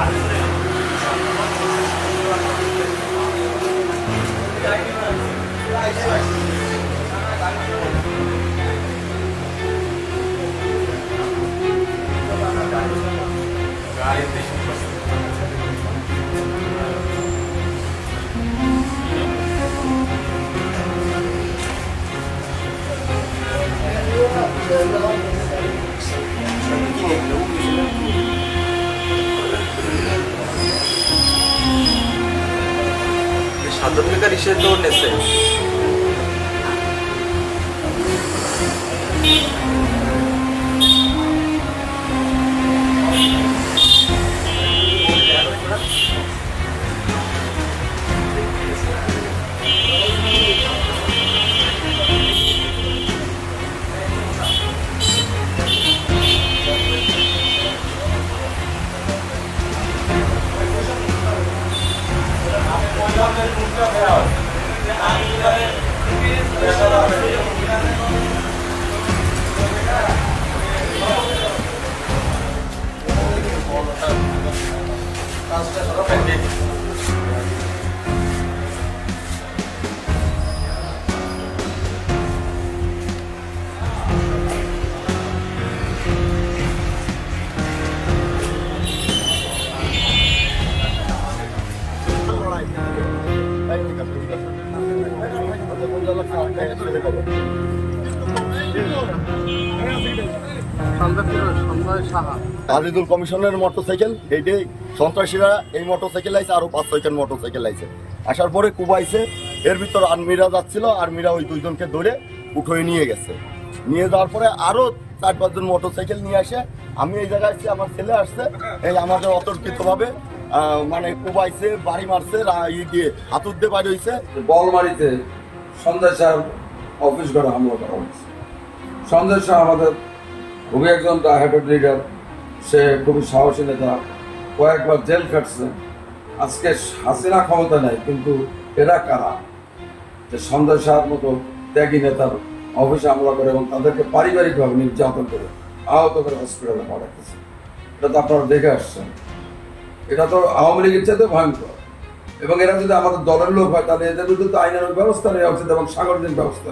আর সাধন বেকার ইসে দৌড় নেছে আজিদুল কমিশনের মোটরসাইকেল এইটাই সন্ত্রাসীরা এই মোটরসাইকেল আইছে আরও পাঁচ ছয়জন মোটরসাইকেল আইছে আসার পরে কুবাইছে এর ভিতর আর্মিরা যাচ্ছিল, আর্মিরা ওই দুইজনকে ধরে উঠোয় নিয়ে গেছে। নিয়ে যাওয়ার পরে আরও চার পাঁচজন মোটরসাইকেল নিয়ে আসে। আমি এই জায়গায় আসছি আমার ছেলে আসছে, এই আমাদের অতর্কিতভাবে মানে কুবাইছে বাড়ি মারছে ই দিয়ে হাতুর দিয়ে বাড়ি হয়েছে বলমারিতে সন্দেশ সাহেব অফিস ঘরে হামলা করা হয়েছে। সন্দেশ শাহ আমাদের খুবই একজন হেডেড লিডার। সে খুবই সাহসী নেতা। কয়েকবার জেল কাটছে আজকে হাসিনা ক্ষমতা নেই, কিন্তু এরা কারা? যে সন্দেশ শাহের মতো ত্যাগী নেতার অফিসে হামলা করে এবং তাদেরকে পারিবারিকভাবে নির্যাতন করে আহত করে হসপিটালে পাঠাতেছে। এটা তো আপনারা দেখে আসছেন। এটা তো আওয়ামী লীগের চাইতে ভয়ঙ্কর। এবং এরা যদি আমাদের দলের লোক হয়, তাহলে এদের বিরুদ্ধে আইনের ব্যবস্থা নেওয়া উচিত এবং সাংগঠনিক ব্যবস্থা